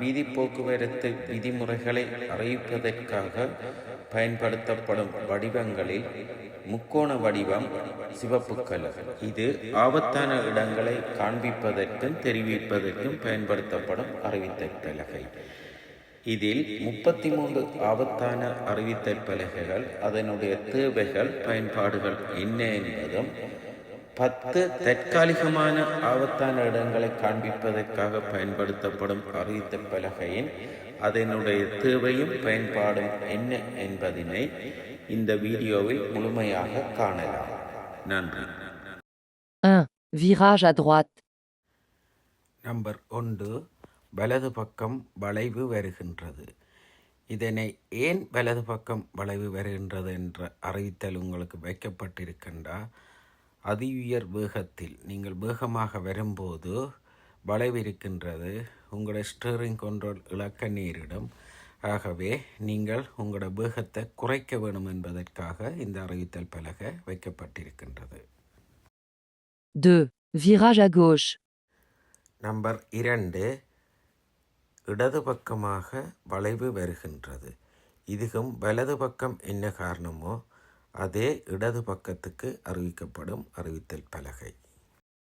வீதி போக்குவரத்து விதிமுறைகளை அறிவிப்பதற்காக பயன்படுத்தப்படும் வடிவங்களில் முக்கோண வடிவம் சிவப்பு கலர். இது ஆபத்தான இடங்களை காண்பிப்பதற்கும் தெரிவிப்பதற்கும் பயன்படுத்தப்படும் அறிவித்தல் பலகை. இதில் முப்பத்தி மூன்று ஆபத்தான அறிவித்தல் பலகைகள் அதனுடைய தேவைகள் பயன்பாடுகள் என்ன என்பதும் பத்து தற்காலிகமான ஆபத்தான இடங்களை காண்பிப்பதற்காக பயன்படுத்தப்படும் அறிவித்தல் பலகையின் அதனுடைய தேவையும் பயன்பாடும் என்ன என்பதனை இந்த வீடியோவில் முழுமையாக காணலாம் நன்றி 1. Virage à droite. நம்பர் ஒன்று வலது பக்கம் வளைவு வருகின்றது இதனை ஏன் வலது பக்கம் வளைவு வருகின்றது என்ற அறிவித்தல் உங்களுக்கு வைக்கப்பட்டிருக்கின்றா அதி உயர் வேகத்தில் நீங்கள் வேகமாக வரும்போது வளைவு இருக்கின்றது உங்களோட ஸ்டீரிங் கண்ட்ரோல் இழக்க நேரிடும். ஆகவே நீங்கள் உங்களோட வேகத்தை குறைக்க வேணும் என்பதற்காக இந்த அறிவித்தல் பலகை வைக்கப்பட்டிருக்கின்றது. 2. Virage à gauche. நம்பர் இரண்டு. இடது பக்கமாக வளைவு வருகின்றது. இதுவும் வலது பக்கம் என்ன காரணமோ அதே இடது பக்கத்துக்கு அறிவிக்கப்படும் அறிவித்தல் பலகை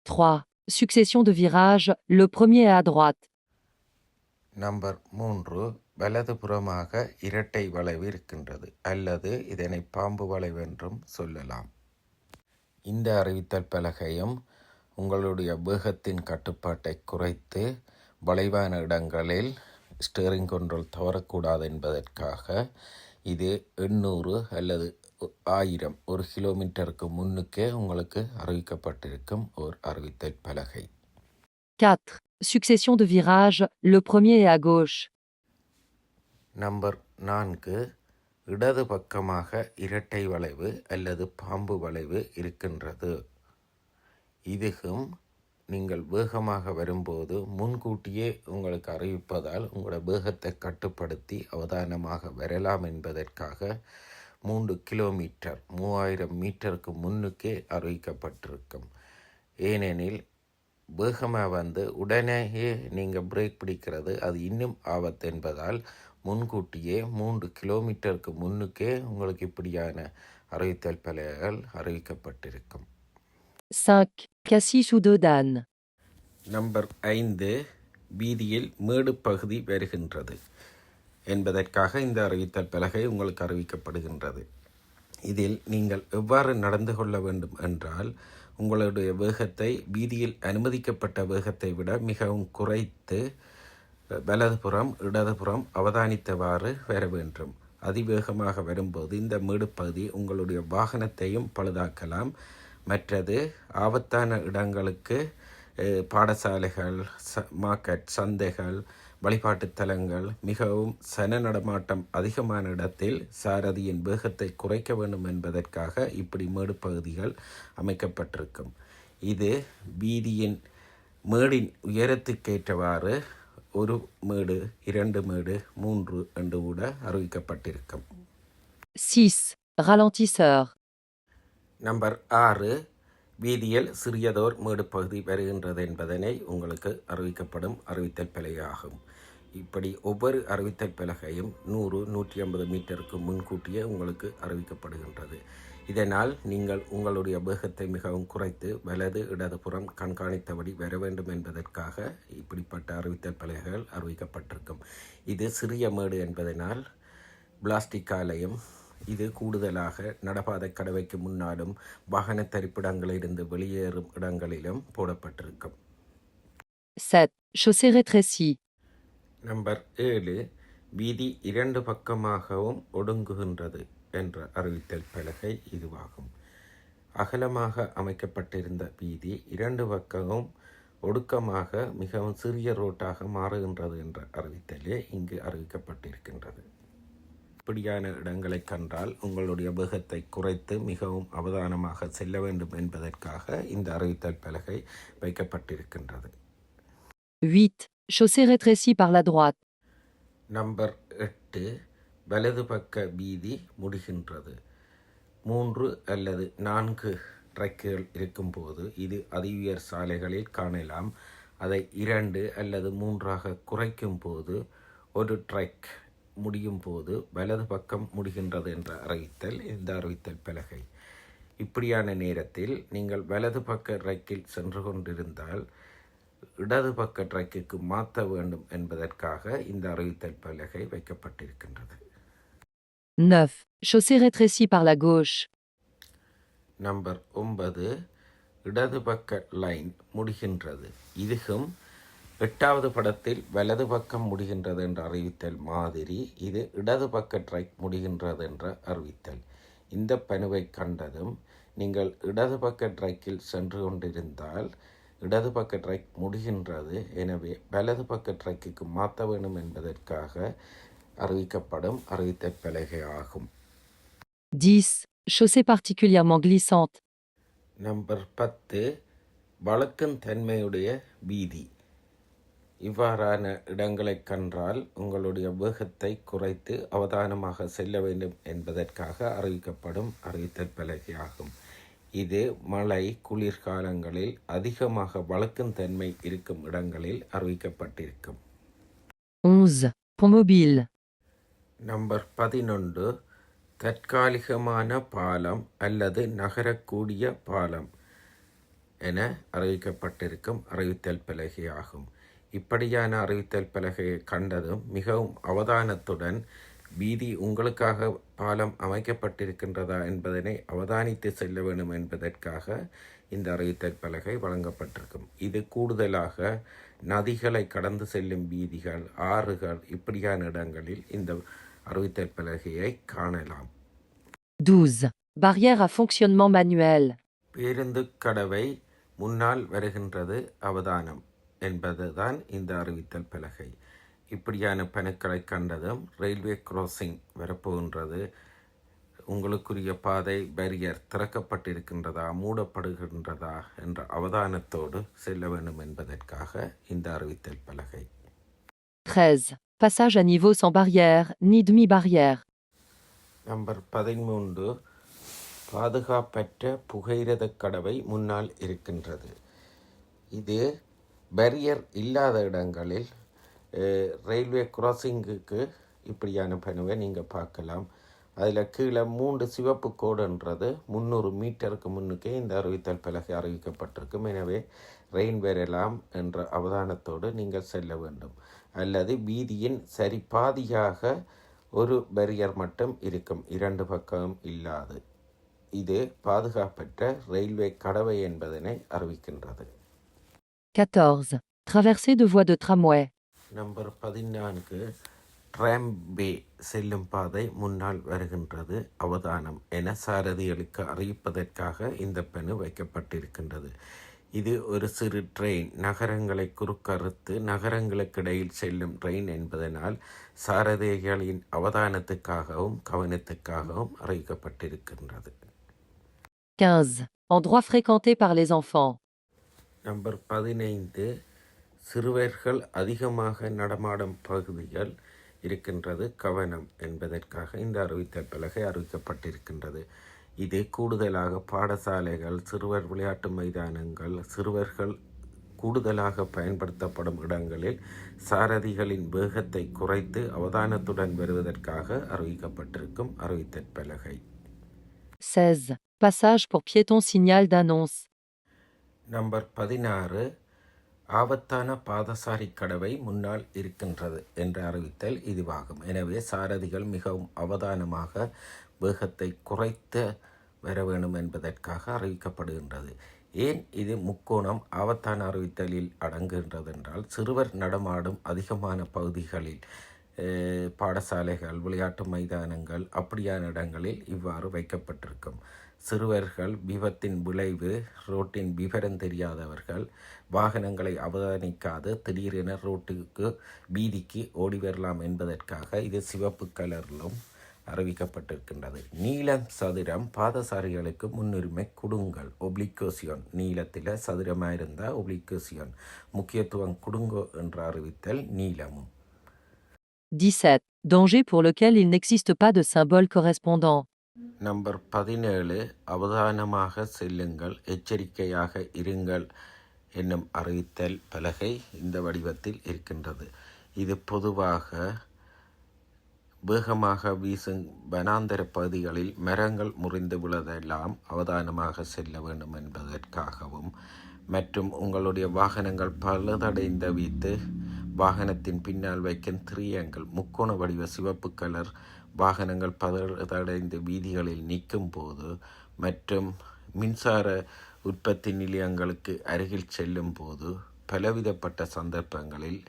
3. Succession de virages. Le premier à droite. Number மூன்று வலதுபுறமாக இரட்டை வளைவு இருக்கின்றது அல்லது இதனை பாம்பு வளைவு என்றும் சொல்லலாம் இந்த அறிவித்தல் பலகையும் உங்களுடைய வேகத்தின் கட்டுப்பாட்டை குறைத்து வளைவான இடங்களில் ஸ்டேரிங் கண்ட்ரோல் தவறக்கூடாது என்பதற்காக இது எண்ணூறு அல்லது ஆயிரம் ஒரு கிலோமீட்டருக்கு முன்னுக்கே உங்களுக்கு அறிவிக்கப்பட்டிருக்கும் ஓர் அறிவித்தல் பலகை 4. Succession de virages. Le premier est à gauche. Number நான்கு இடது பக்கமாக இரட்டை வளைவு அல்லது பாம்பு வளைவு இருக்கின்றது இதுவும் நீங்கள் வேகமாக வரும்போது முன்கூட்டியே உங்களுக்கு அறிவிப்பதால் உங்களோட வேகத்தை கட்டுப்படுத்தி அவதானமாக வரலாம் என்பதற்காக மூன்று கிலோமீட்டர் மூவாயிரம் மீட்டருக்கு முன்னுக்கே அறிவிக்கப்பட்டிருக்கும் ஏனெனில் வேகமாக வந்து உடனேயே நீங்கள் பிரேக் பிடிக்கிறது அது இன்னும் ஆபத்து என்பதால் முன்கூட்டியே மூன்று கிலோமீட்டருக்கு முன்னுக்கே உங்களுக்கு இப்படியான அறிவித்தல் பலகைகள் அறிவிக்கப்பட்டிருக்கும் 5. Cassis ou Dodane. நம்பர் ஐந்து வீதியில் மேடு பகுதி வருகின்றது என்பதற்காக இந்த அறிவித்தல் பலகை உங்களுக்கு அறிவிக்கப்படுகின்றது. இதில் நீங்கள் எவ்வாறு நடந்து கொள்ள வேண்டும் என்றால் உங்களுடைய வேகத்தை வீதியில் அனுமதிக்கப்பட்ட வேகத்தை விட மிகவும் குறைத்து வலதுபுறம் இடதுபுறம் அவதானித்தவாறு வர வேண்டும். அதிவேகமாக வரும்போது இந்த மேடு பகுதி உங்களுடைய வாகனத்தையும் பழுதாக்கலாம். மற்றது ஆபத்தான இடங்களுக்கு பாடசாலைகள் ச மார்க்கெட் சந்தைகள் வழிபாட்டுத் தலங்கள் மிகவும் சன நடமாட்டம் அதிகமான இடத்தில் சாரதியின் வேகத்தை குறைக்க வேண்டும் என்பதற்காக இப்படி மேடு பகுதிகள் அமைக்கப்பட்டிருக்கும் இது வீதியின் மேடின் உயரத்துக்கேற்றவாறு ஒரு மேடு இரண்டு மேடு மூன்று என்று கூட அறிவிக்கப்பட்டிருக்கும் 6. Ralentisseur. நம்பர் ஆறு வீதியில் சிறியதோர் மேடு பகுதி வருகின்றது என்பதனை உங்களுக்கு அறிவிக்கப்படும் அறிவித்தல் பலகையாகும் இப்படி ஒவ்வொரு அறிவித்தல் பலகையும் நூறு நூற்றி ஐம்பது மீட்டருக்கு முன்கூட்டியே உங்களுக்கு அறிவிக்கப்படுகின்றது. இதனால் நீங்கள் உங்களுடைய வேகத்தை மிகவும் குறைத்து வலது இடதுபுறம் கண்காணித்தபடி வர வேண்டும் என்பதற்காக இப்படிப்பட்ட அறிவித்தல் பலகைகள் அறிவிக்கப்பட்டிருக்கும். இது சிறிய மேடு என்பதனால் பிளாஸ்டிக் ஆலயம் இது கூடுதலாக நடப்பாதை கடவைக்கு முன்னாலும் வாகன தரிப்பிடங்களிலிருந்து வெளியேறும் இடங்களிலும் போடப்பட்டிருக்கும். Chaussée rétrécie. நம்பர் ஏழு வீதி இரண்டு பக்கமாகவும் ஒடுங்குகின்றது என்ற அறிவித்தல் பலகை இதுவாகும். அகலமாக அமைக்கப்பட்டிருந்த வீதி இரண்டு பக்கமும் ஒடுக்கமாக மிகவும் சிறிய ரோட்டாக மாறுகின்றது என்ற அறிவித்தலே இங்கு அறிவிக்கப்பட்டிருக்கின்றது. இப்படியான இடங்களை கண்டால் உங்களுடைய வேகத்தை குறைத்து மிகவும் அவதானமாக செல்ல வேண்டும் என்பதற்காக இந்த அறிவித்தல் பலகை வைக்கப்பட்டிருக்கின்றது. 8. Chaussée rétrécie par la droite. Number எட்டு வலது பக்க வீதி முடிகின்றது. மூன்று அல்லது நான்கு ட்ரக்குகள் இருக்கும்போது இது அதிவியர் சாலைகளில் காணலாம். அதை இரண்டு அல்லது மூன்றாக குறைக்கும் போது ஒரு ட்ரக் முடியும் போது வலது பக்கம் முடிகின்றது என்ற அறிவித்தல் இந்த அறிவித்தல் பலகை. இப்படியான நேரத்தில் நீங்கள் வலது பக்க ரக்கில் சென்று கொண்டிருந்தால் இடது பக்க ட்ரெக்குக்கு மாற்ற வேண்டும் என்பதற்காக இந்த அறிவித்தல் பலகை வைக்கப்பட்டிருக்கின்றது 9. Chaussée rétrécie par la gauche. Number ஒன்பது இடது பக்க லைன் முடிகின்றது இதுவும் எட்டாவது படத்தில் வலது பக்கம் முடிகின்றது என்ற அறிவித்தல் மாதிரி இது இடது பக்க ட்ரைக் முடிகின்றது என்ற அறிவித்தல் இந்த பணுவை கண்டதும் நீங்கள் இடது பக்க ட்ரைக்கில் சென்று கொண்டிருந்தால் இடது பக்க ட்ரைக் முடிகின்றது எனவே வலது பக்க ட்ரைக்குக்கு மாற்ற வேண்டும் என்பதற்காக அறிவிக்கப்படும் அறிவித்தல் பலகை ஆகும் 10. Chaussée particulièrement glissante. நம்பர் பத்து வழக்கும் தன்மையுடைய வீதி இவ்வாறான இடங்களை கண்டால் உங்களுடைய வேகத்தை குறைத்து அவதானமாக செல்ல வேண்டும் என்பதற்காக அறிவிக்கப்படும் அறிவித்தல் பலகையாகும் இது மழை குளிர்காலங்களில் அதிகமாக வழக்கும் தன்மை இருக்கும் இடங்களில் அறிவிக்கப்பட்டிருக்கும் 11. Pont mobile. நம்பர் பதினொன்று தற்காலிகமான பாலம் அல்லது நகரக்கூடிய பாலம் என அறிவிக்கப்பட்டிருக்கும் அறிவித்தல் பலகை ஆகும் இப்படியான அறிவித்தல் பலகையை கண்டதும் மிகவும் அவதானத்துடன் வீதி உங்களுக்காக பாலம் அமைக்கப்பட்டிருக்கின்றதா என்பதனை அவதானித்து செல்ல வேண்டும் என்பதற்காக இந்த அறிவித்தல் பலகை வழங்கப்பட்டிருக்கும் இது கூடுதலாக நதிகளை கடந்து செல்லும் வீதிகள் ஆறுகள் இப்படியான இடங்களில் இந்த அறிவித்தல் பலகையை காணலாம் 12. Barrière à fonctionnement manuel. பேருந்து கடவை முன்னால் வருகின்றது அவதானம் என்பதுதான் இந்த அறிவித்தல் பலகை இப்படியான பணுக்களை கண்டதும் ரயில்வே கிராசிங் வரப்போகின்றது உங்களுக்குரிய பாதை பேரியர் திறக்கப்பட்டிருக்கின்றதா மூடப்படுகின்றதா என்ற அவதானத்தோடு செல்ல வேண்டும் என்பதற்காக இந்த அறிவித்தல் பலகை 13. Passage à niveau sans barrière, ni demi-barrière. Number பதிமூன்று பாதுகாப்பற்ற புகையிரத கடவை முன்னால் இருக்கின்றது இது பேரியர் இல்லாத இடங்களில் ரயில்வே கிராசிங்குக்கு இப்படியான பணுவை நீங்கள் பார்க்கலாம். அதில் கீழே மூன்று சிவப்பு கோடுன்றது முந்நூறு மீட்டருக்கு முன்னுக்கே இந்த அறிவித்தல் பலகை அறிவிக்கப்பட்டிருக்கும் எனவே ரெயின் வரலாம் என்ற அவதானத்தோடு நீங்கள் செல்ல வேண்டும். அல்லது வீதியின் சரி பாதியாக ஒரு பெரியர் மட்டும் இருக்கும். இரண்டு பக்கமும் இல்லாது. இது பாதுகாப்பற்ற ரயில்வே கடவை என்பதனை அறிவிக்கின்றது. 14. Traversée de voies de tramway. Number பதினான்கு. ட்ராம்பே செல்லும் பாதை முன்னால் வருகின்றது. அவதானம் என சாரதிகளுக்கு அறிவிப்பதற்காக இந்த பெணு வைக்கப்பட்டிருக்கின்றது. இது ஒரு சிறு ட்ரெயின் நகரங்களை குறுக்கறுத்து நகரங்களுக்கிடையில் செல்லும் ட்ரெயின் என்பதனால் சாரதிகளின் அவதானத்துக்காகவும் கவனத்துக்காகவும் அறிவிக்கப்பட்டிருக்கின்றது. 15. Endroit fréquenté par les enfants. Number பதினைந்து. சிறுவர்கள் அதிகமாக நடமாடும் பகுதிகள் இருக்கின்றது கவனம் என்பதற்காக இந்த அறிவித்தல் பலகை அறிவிக்கப்பட்டிருக்கின்றது இது கூடுதலாக பாடசாலைகள் சிறுவர் விளையாட்டு மைதானங்கள் சிறுவர்கள் கூடுதலாக பயன்படுத்தப்படும் இடங்களில் சாரதிகளின் வேகத்தை குறைத்து அவதானத்துடன் வருவதற்காக அறிவிக்கப்பட்டிருக்கும் அறிவித்தல் பலகை 16. Passage pour piétons signal d'annonce. Number பதினாறு ஆபத்தான பாதசாரி கடவை முன்னால் இருக்கின்றது என்ற அறிவித்தல் இதுவாகும். எனவே சாரதிகள் மிகவும் அவதானமாக வேகத்தை குறைத்து வர வேண்டும் என்பதற்காக அறிவிக்கப்படுகின்றது. ஏன் இது முக்கோணம் ஆபத்தான அறிவித்தலில் அடங்குகின்றது என்றால் சிறுவர் நடமாடும் அதிகமான பகுதிகளில் பாடசாலைகள் விளையாட்டு மைதானங்கள் அப்படியான இடங்களில் இவ்வாறு வைக்கப்பட்டிருக்கும். சிறுவர்கள் விபத்தின் விளைவு ரோட்டின் விவரம் தெரியாதவர்கள் வாகனங்களை அவதானிக்காது திடீரென ரோட்டுக்கு வீதிக்கு ஓடி வரலாம் என்பதற்காக இது சிவப்பு கலரிலும் அறிவிக்கப்பட்டிருக்கின்றது. நீலம் சதுரம் பாதசாரிகளுக்கு முன்னுரிமை கொடுங்கள். ஒப்ளிகோசியோன் நீளத்தில் சதுரமாக இருந்தால் ஒப்ளிகோசியோன் முக்கியத்துவம் கொடுங்கோ என்ற அறிவித்தல் நீளமும் 17. Danger pour lequel il n'existe pas de symbole correspondant. Number பதினேழு அவதானமாக செல்லுங்கள் எச்சரிக்கையாக இருங்கள் என்னும் அறிவித்தல் பலகை இந்த வடிவத்தில் இருக்கின்றது. இது பொதுவாக வேகமாக வீசும் வனாந்தர பகுதிகளில் மரங்கள் முறிந்து விழுதெல்லாம் அவதானமாக செல்ல வேண்டும் என்பதற்காகவும் மற்றும் உங்களுடைய வாகனங்கள் பழுதடைந்த வீத்து வாகனத்தின் பின்னால் வைக்கும் திரியங்கள் முக்கோண வடிவ சிவப்பு கலர் வாகனங்கள் பதடைந்து வீதிகளில் நிற்கும் போது மற்றும் மின்சார உற்பத்தி நிலையங்களுக்கு அருகில் செல்லும் போது பலவிதப்பட்ட சந்தர்ப்பங்களில்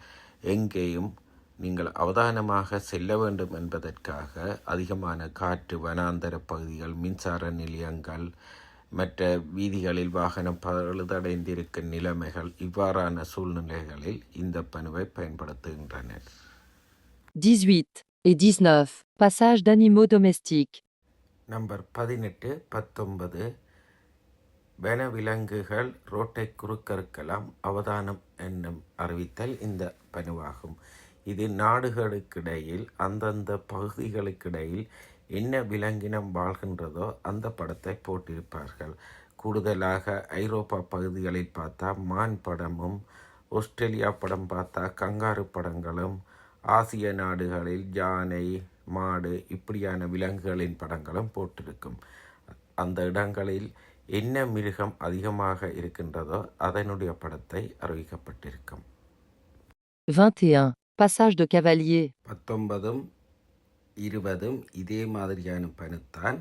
எங்கேயும் நீங்கள் அவதானமாக செல்ல வேண்டும் என்பதற்காக அதிகமான காற்று வனாந்தர பகுதிகள் மின்சார நிலையங்கள் மற்ற வீதிகளில் வாகனம் பழுதடைந்திருக்கும் நிலைமைகள் இவ்வாறான சூழ்நிலைகளில் இந்த பணுவை பயன்படுத்துகின்றனர் 18 et 19. Passage d'animaux domestiques. Number பதினெட்டு பத்தொன்பது வனவிலங்குகள் ரோட்டை குறுக்கறுக்கலாம் அவதானம் என்னும் அறிவித்தல் இந்த பணுவாகும் இது நாடுகளுக்கிடையில் அந்தந்த பகுதிகளுக்கிடையில் என்ன விலங்கினம் வாழ்கின்றதோ அந்த படத்தை போட்டிருப்பார்கள் கூடுதலாக ஐரோப்பா பகுதிகளில் பார்த்தா மான் படமும் ஆஸ்திரேலியா படம் பார்த்தா கங்காரு படங்களும் ஆசிய நாடுகளில் யானை மாடு இப்படியான விலங்குகளின் படங்களும் போட்டிருக்கும் அந்த இடங்களில் என்ன மிருகம் அதிகமாக இருக்கின்றதோ அதனுடைய படத்தை அறிவிக்கப்பட்டிருக்கும் 21. Passage de cavalier. பத்தொன்பதும் இருபதும் இதே மாதிரியான பணுத்தான்.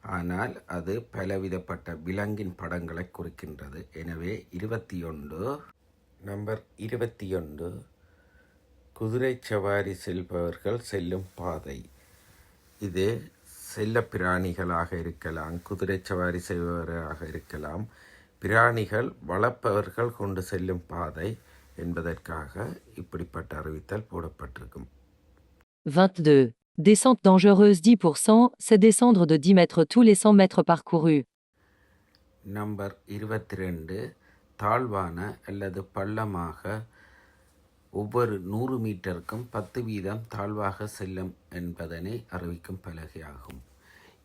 ஆனால் அது பலவிதப்பட்ட விலங்கின் படங்களை குறிக்கின்றது. எனவே இருபத்தி ஒன்று நம்பர் இருபத்தி ஒன்று குதிரை சவாரி செல்பவர்கள் செல்லும் பாதை. இது செல்ல பிராணிகளாக இருக்கலாம் குதிரை சவாரி செய்பவராக இருக்கலாம். பிராணிகள் வளர்ப்பவர்கள் கொண்டு செல்லும் பாதை என்பதற்காக இப்படிப்பட்ட அறிவித்தல் போடப்பட்டிருக்கும். 22. Descente dangereuse 10%, c'est descendre de 10 mètres tous les 100 mètres parcourus. Number இருபத்தி ரெண்டு தாழ்வான அல்லது பள்ளமாக ஒவ்வொரு நூறு மீட்டருக்கும் பத்து வீதம் தாழ்வாக செல்லும் என்பதனை அறிவிக்கும் பலகையாகும்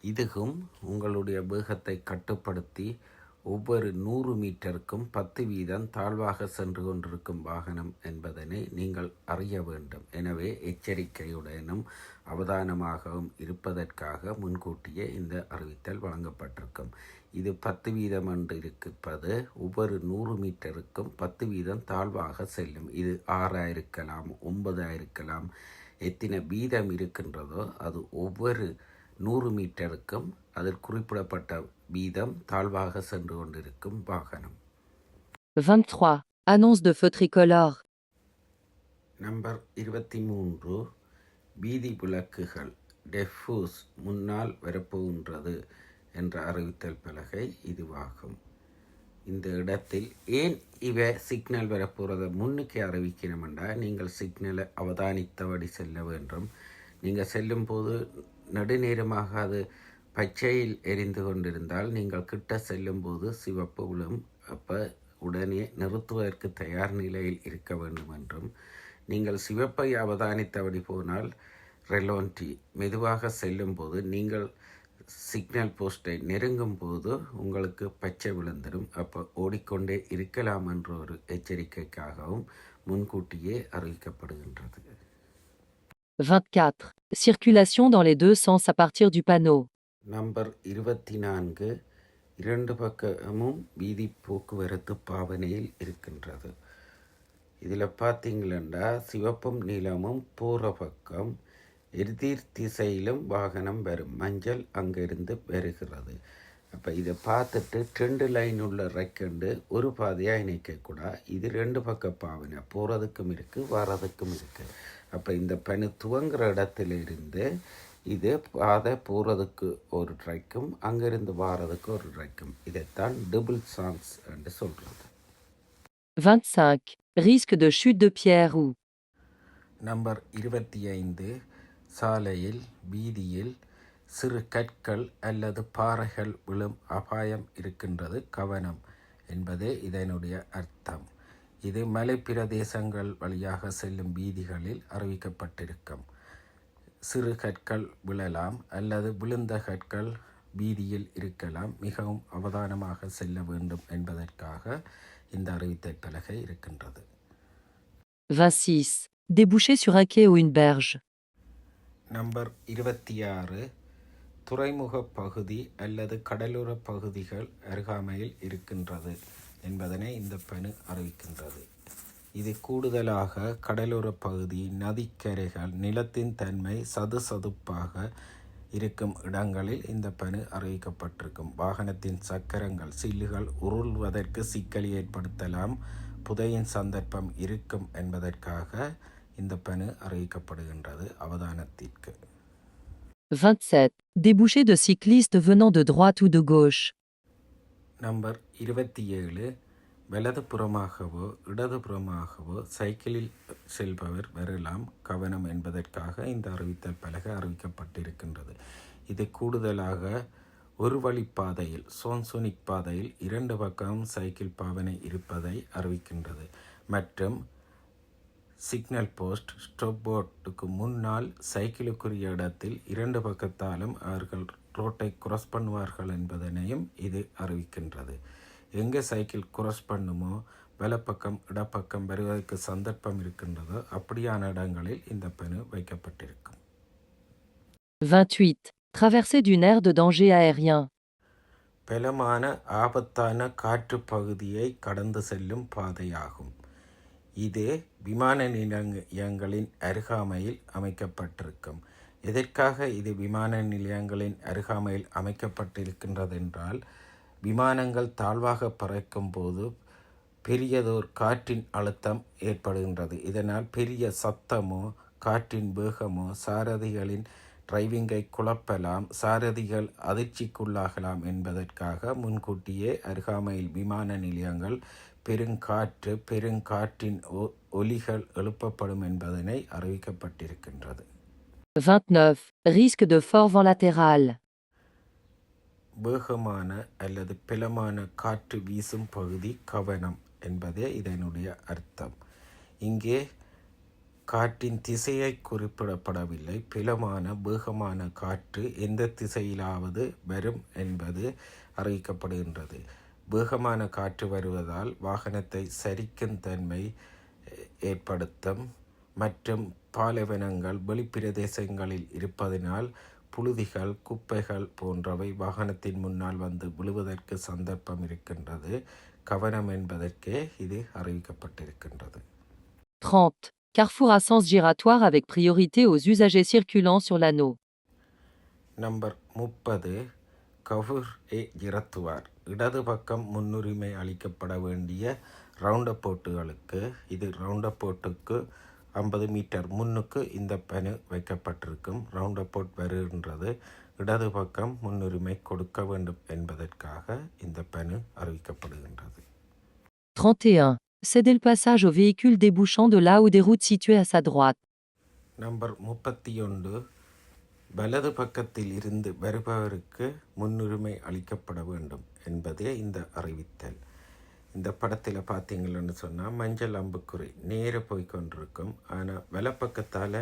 இதுவும் உங்களுடைய வேகத்தை கட்டுப்படுத்தி ஒவ்வொரு நூறு மீட்டருக்கும் பத்து வீதம் தாழ்வாக சென்று கொண்டிருக்கும் வாகனம் என்பதனை நீங்கள் அறிய வேண்டும். எனவே எச்சரிக்கையுடனும் அவதானமாகவும் இருப்பதற்காக முன்கூட்டியே இந்த அறிவித்தல் வழங்கப்பட்டிருக்கும். இது பத்து வீதம் என்று இருப்பது ஒவ்வொரு நூறு மீட்டருக்கும் பத்து வீதம் தாழ்வாக செல்லும். இது ஆறாயிருக்கலாம் இருக்கலாம் இருக்கலாம் எத்தனை வீதம் இருக்கின்றதோ அது ஒவ்வொரு நூறு மீட்டருக்கும் அதில் குறிப்பிடப்பட்ட வீதம் தாழ்வாக சென்று கொண்டிருக்கும் வாகனம் 23. Annonce de feu tricolore. Number இருபத்தி மூன்று வீதி விளக்குகள் டெஃபூஸ் முன்னால் வரப்போகின்றது என்ற அறிவித்தல் பலகை இதுவாகும் இந்த இடத்தில் ஏன் இவ சிக்னல் வரப்போகிறத முன்னுக்கு அறிவிக்கணுமெண்டா நீங்கள் சிக்னலை அவதானித்தபடி செல்ல வேண்டும் நீங்கள் செல்லும்போது நெடுநேரமாக அது பச்சையில் எரிந்து கொண்டிருந்தால் நீங்கள் கிட்ட செல்லும்போது சிவப்பு விழும் அப்போ உடனே நிறுத்துவதற்கு தயார் நிலையில் இருக்க வேண்டும் என்றும் நீங்கள் சிவப்பை அவதானித்தபடி போனால் ரெலோன்டி மெதுவாக செல்லும்போது நீங்கள் சிக்னல் போஸ்ட்டை நெருங்கும் போது உங்களுக்கு பச்சை விழுந்துடும். அப்போ ஓடிக்கொண்டே இருக்கலாம் என்ற ஒரு எச்சரிக்கைக்காகவும் முன்கூட்டியே அறிவிக்கப்படுகின்றது. 24. Circulation dans les deux sens à partir du panneau. Number இருபத்தி நான்கு இரண்டு பக்கமும் வீதி போக்குவரத்து பாவனையில் இருக்கின்றது. இதில் பார்த்தீங்களா சிவப்பும் நீளமும் பூர்வ பக்கம் எதிர் திசையிலும் வாகனம் வரும். மஞ்சள் அங்கிருந்து வருகிறது. அப்போ இதை பார்த்துட்டு ரெண்டு லைன் உள்ள ரெக்கண்டு ஒரு பாதையாக இணைக்கக்கூடாது இது ரெண்டு பக்க பாவனை. போகிறதுக்கும் இருக்குது வர்றதுக்கும் இருக்குது அப்போ இந்த பனி துவங்குற இடத்துல இருந்து இது பாதை போகிறதுக்கு ஒரு ட்ரைக்கும் அங்கிருந்து வாரதுக்கு ஒரு ட்ரைக்கும் இதைத்தான் டபுள் சான்ஸ் என்று சொல்கிறது 25. Risque de chute de pierre ou. Number இருபத்தி ஐந்து சாலையில் வீதியில் சிறு கற்கள் அல்லது பாறைகள் விழும் அபாயம் இருக்கின்றது கவனம் என்பதே இதனுடைய அர்த்தம் இது மலைப்பிரதேசங்கள் வழியாக செல்லும் வீதிகளில் அறிவிக்கப்பட்டிருக்கும். சிறு கற்கள் விழலாம் அல்லது விழுந்த கற்கள் வீதியில் இருக்கலாம். மிகவும் அவதானமாக செல்ல வேண்டும் என்பதற்காக இந்த அறிவித்தல் பலகை இருக்கின்றது. 26. Déboucher sur un quai ou une berge. Number இருபத்தி ஆறு. துறைமுக பகுதி அல்லது கடலோர பகுதிகள் அருகாமையில் இருக்கின்றது. என்பதனை இந்த பணு அறிவிக்கின்றது இது கூடுதலாக கடலோர பகுதி நதிக்கரைகள் நிலத்தின் தன்மை சதுசதுப்பாக இருக்கும் இடங்களில் இந்த பணு அறிவிக்கப்பட்டிருக்கும் வாகனத்தின் சக்கரங்கள் சில்லுகள் உருள்வதற்கு சிக்கல் ஏற்படுத்தலாம் புதையின் சந்தர்ப்பம் இருக்கும் என்பதற்காக இந்த பணு அறிவிக்கப்படுகின்றது அவதானத்திற்கு 27. Débouché de cyclistes venant de droite ou de gauche. Number இருபத்தி ஏழு. வலதுபுறமாகவோ இடதுபுறமாகவோ சைக்கிளில் செல்பவர் வரலாம். கவனம் என்பதற்காக இந்த அறிவித்தல் பலகை அறிவிக்கப்பட்டிருக்கின்றது. இது கூடுதலாக ஒரு வழிப்பாதையில் சோன்சோனிக் பாதையில் இரண்டு பக்கமும் சைக்கிள் பாவனை இருப்பதை அறிவிக்கின்றது. மற்றும் சிக்னல் போஸ்ட் ஸ்டோப் போர்டுக்கு முன்னால் சைக்கிளுக்குரிய இடத்தில் இரண்டு பக்கத்தாலும் அவர்கள் ரோட்டை கிராஸ் பண்ணுவார்கள் என்பதனையும் இது அறிவிக்கின்றது எங்கே சைக்கிள் கிராஸ் பண்ணுமோ வலப்பக்கம் இடப்பக்கம் வருவதற்கு சந்தர்ப்பம் இருக்கின்றதோ அப்படியான இடங்களில் இந்த பணு வைக்கப்பட்டிருக்கும் 28. Traversée d'une aire de danger aérien. பலமான ஆபத்தான காற்று பகுதியை கடந்து செல்லும் பாதையாகும் இது விமான நிலையங்களின் அருகாமையில் அமைக்கப்பட்டிருக்கும் எதற்காக இது விமான நிலையங்களின் அருகாமையில் அமைக்கப்பட்டிருக்கின்றதென்றால் விமானங்கள் தாழ்வாக பறக்கும் போது பெரியதோர் காற்றின் அழுத்தம் ஏற்படுகின்றது. இதனால் பெரிய சத்தமோ காற்றின் வேகமோ சாரதிகளின் டிரைவிங்கை குழப்பலாம் சாரதிகள் அதிர்ச்சிக்குள்ளாகலாம் என்பதற்காக முன்கூட்டியே அருகாமையில் விமான நிலையங்கள் பெருங்காற்று பெருங்காற்றின் ஒ- ஒலிகள் எழுப்பப்படும் என்பதனை அறிவிக்கப்பட்டிருக்கின்றது. 29. Risque de fort vent latéral. வேகமான அல்லது பிளமான காற்று வீசும் பகுதி கவனம் என்பதே இதனுடைய அர்த்தம் இங்கே காற்றின் திசையை குறிப்பிடப்படவில்லை பிளமான வேகமான காற்று எந்த திசையிலாவது வரும் என்பது அறிவிக்கப்படுகின்றது வேகமான காற்று வருவதால் வாகனத்தை சரிக்கும் தன்மை ஏற்படுத்தும் மற்றும் பாலைவனங்கள் வெளிப்பிரதேசங்களில் இருப்பதினால் புழுதிகள் குப்பைகள் போன்றவை வாகனத்தின் முன்னால் வந்து விழுவதற்கு சந்தர்ப்பம் இருக்கின்றது கவனம் என்பதற்கே இது அறிவிக்கப்பட்டிருக்கின்றது 30. Carrefour à sens giratoire avec priorité aux usagers circulant sur l'anneau. Number முப்பது கவுர் ஏ ஜிரத்துவார் இடது பக்கம் முன்னுரிமை அளிக்கப்பட வேண்டிய ரவுண்ட போட்டுகளுக்கு இது ரவுண்ட போட்டுக்கு ஐம்பது மீட்டர் முன்னுக்கு இந்த பனு வைக்கப்பட்டிருக்கும். ரவுண்ட போட் வருகின்றது. இடது பக்கம் முன்னுரிமை கொடுக்க வேண்டும் என்பதற்காக இந்த பனு அறிவிக்கப்படுகின்றது. 31. Céder le passage aux véhicules débouchant de là ou des routes situées à sa droite. Number முப்பத்தி ஒன்று. வலது பக்கத்தில் இருந்து வருபவருக்கு முன்னுரிமை அளிக்கப்பட வேண்டும் என்பதே இந்த அறிவித்தல். இந்த படத்தில் பார்த்தீங்கன்னு சொன்னால் மஞ்சள் அம்புக்குறி நேர போய் கொண்டிருக்கும் ஆனால் வலப்பக்கத்தால்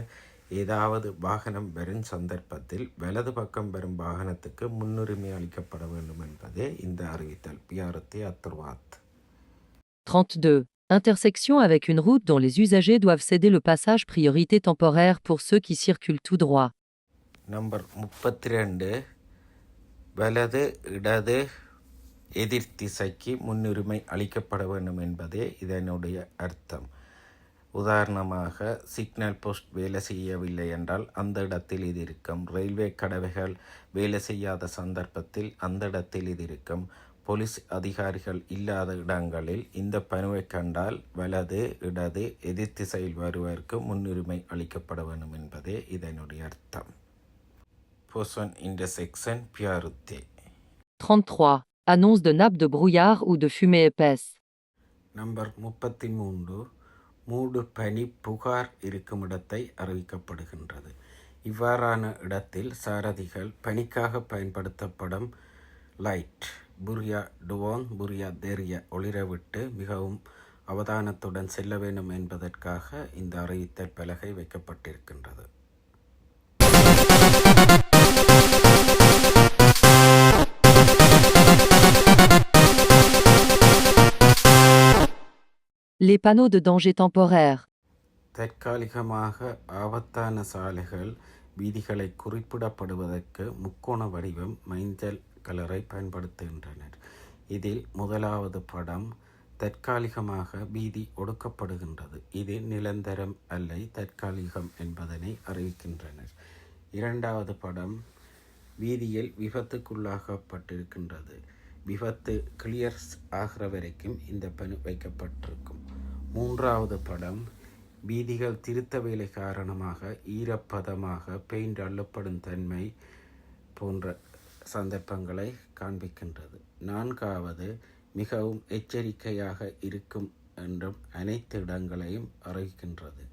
ஏதாவது வாகனம் வரும் சந்தர்ப்பத்தில் வலது பக்கம் வரும் வாகனத்துக்கு முன்னுரிமை அளிக்கப்பட வேண்டும் என்பதே இந்த அறிவித்தல் பியாரத்தி அத்துர்வாத் 32. Intersection avec une route dont les usagers doivent céder le passage priorité temporaire pour ceux qui circulent tout droit. Number முப்பத்தி ரெண்டு வலது இடது எதிர் திசைக்கு முன்னுரிமை அளிக்கப்பட வேண்டும் என்பதே இதனுடைய அர்த்தம். உதாரணமாக சிக்னல் போஸ்ட் வேலை செய்யவில்லை என்றால் அந்த இடத்தில் இது இருக்கும். ரயில்வே கடவைகள் வேலை செய்யாத சந்தர்ப்பத்தில் அந்த இடத்தில் இது இருக்கும். போலீஸ் அதிகாரிகள் இல்லாத இடங்களில் இந்த பணுவை கண்டால் வலது இடது எதிர் திசையில் வருவதற்கு முன்னுரிமை அளிக்கப்பட வேண்டும் என்பதே இதனுடைய அர்த்தம். Poisson இன்டர்செக்ஷன் பியாருத்தே 33. Annonce de nappes de brouillard ou de fumée épaisse. Number முப்பத்தி மூன்று மூடு பனி புகார் இருக்கும் இடத்தை அறிவிக்கப்படுகின்றது. இவ்வாறான இடத்தில் சாரதிகள் பனிக்காக பயன்படுத்தப்படும் லைட் புரியா டுவாங் புரியா தேரிய ஒளிரவிட்டு மிகவும் அவதானத்துடன் செல்ல வேண்டும் என்பதற்காக இந்த அறிவித்தல் பலகை வைக்கப்பட்டிருக்கின்றது. Les panneaux de danger temporaire. தற்காலிகமாக ஆபத்தான சாலைகள் வீதிகளை குறிப்பிடப்படுவதற்கு முக்கோண வடிவம் மஞ்சள் கலரை பயன்படுத்துகின்றனர். இதில் முதலாவது படம் தற்காலிகமாக வீதி ஒடுக்கப்படுகின்றது. இது நிரந்தரம் அல்லை தற்காலிகம் என்பதனை அறிவிக்கின்றனர். இரண்டாவது படம் வீதியில் விபத்துக்குள்ளாகப்பட்டிருக்கின்றது விபத்து கிளியர்ஸ் ஆகிற வரைக்கும் இந்த பணி வைக்கப்பட்டிருக்கும். மூன்றாவது படம் வீதிகள் திருத்த வேலை காரணமாக ஈரப்பதமாக பெயிண்ட் அள்ளப்படும் தன்மை போன்ற சந்தர்ப்பங்களை காண்பிக்கின்றது. நான்காவது மிகவும் எச்சரிக்கையாக இருக்கும் என்றும் அனைத்து இடங்களையும் அறிவிக்கின்றது.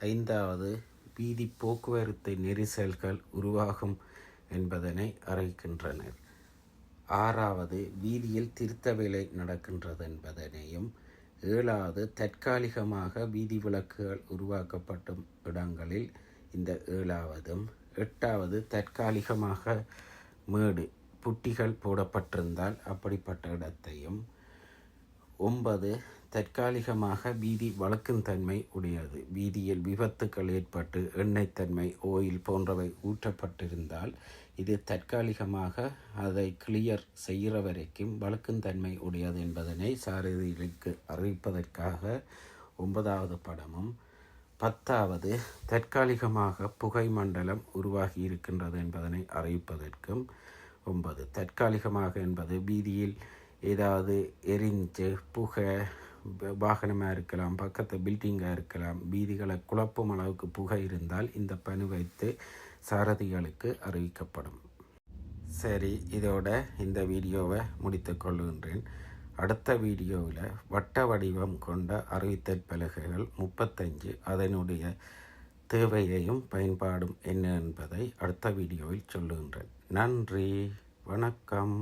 ஐந்தாவது வீதி போக்குவரத்து நெரிசல்கள் உருவாகும் என்பதனை அறிவிக்கின்றனர். ஆறாவது வீதியில் திருத்த வேலை நடக்கின்றது என்பதனையும் ஏழாவது தற்காலிகமாக வீதி விளக்குகள் உருவாக்கப்படும் இடங்களில் இந்த ஏழாவதும். எட்டாவது தற்காலிகமாக மேடு புட்டிகள் போடப்பட்டிருந்தால் அப்படிப்பட்ட இடத்தையும். ஒன்பது தற்காலிகமாக வீதி வழக்கும் தன்மை உடையது. வீதியில் விபத்துக்கள் ஏற்பட்டு எண்ணெய் தன்மை ஓயில் போன்றவை ஊற்றப்பட்டிருந்தால் இது தற்காலிகமாக அதை கிளியர் செய்கிற வரைக்கும் வழக்கும் தன்மை உடையது என்பதனை சாரதிகளுக்கு அறிவிப்பதற்காக ஒன்பதாவது படமும் பத்தாவது தற்காலிகமாக புகை மண்டலம் உருவாகி இருக்கின்றது என்பதனை அறிவிப்பதற்கும் ஒன்பது. தற்காலிகமாக என்பது வீதியில் ஏதாவது எரிஞ்சு புகை வாகனமாக இருக்கலாம் பக்கத்து பில்டிங்காக இருக்கலாம் வீதிகளை குழப்பும் அளவுக்கு புகை இருந்தால் இந்த பணி வைத்து சாரதிகளுக்கு அறிவிக்கப்படும். சரி இதோட இந்த வீடியோவை முடித்து கொள்கின்றேன். அடுத்த வீடியோவில் வட்ட வடிவம் கொண்ட அறிவித்தல் பலகைகள் முப்பத்தஞ்சு அதனுடைய தேவையையும் பயன்பாடும் என்ன என்பதை அடுத்த வீடியோவில் சொல்லுகின்றேன். நன்றி வணக்கம்.